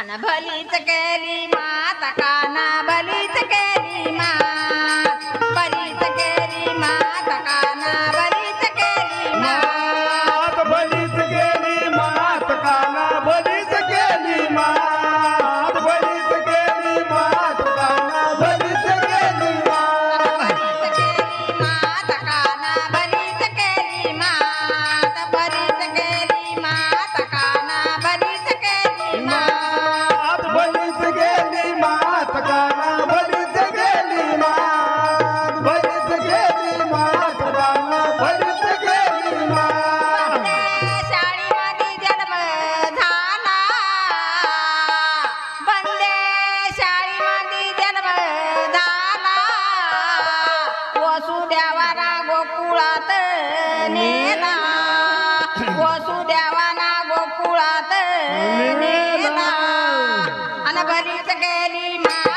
अन भलीच केली मात काना बलीच केली मात? भलीच केली मात काना बलीच केली मात? भलीच केली मात काना भली हरित गरी मा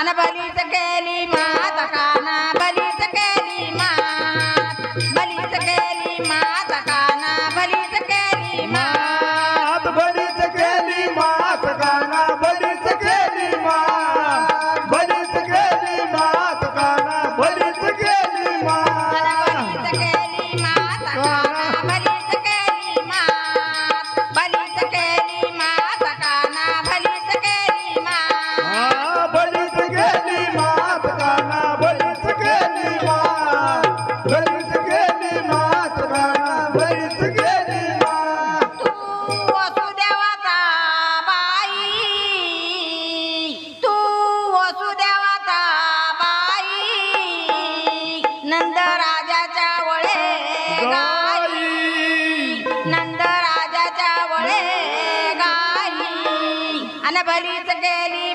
అనబలిత కేలి మాత కానా अन भलीच गेली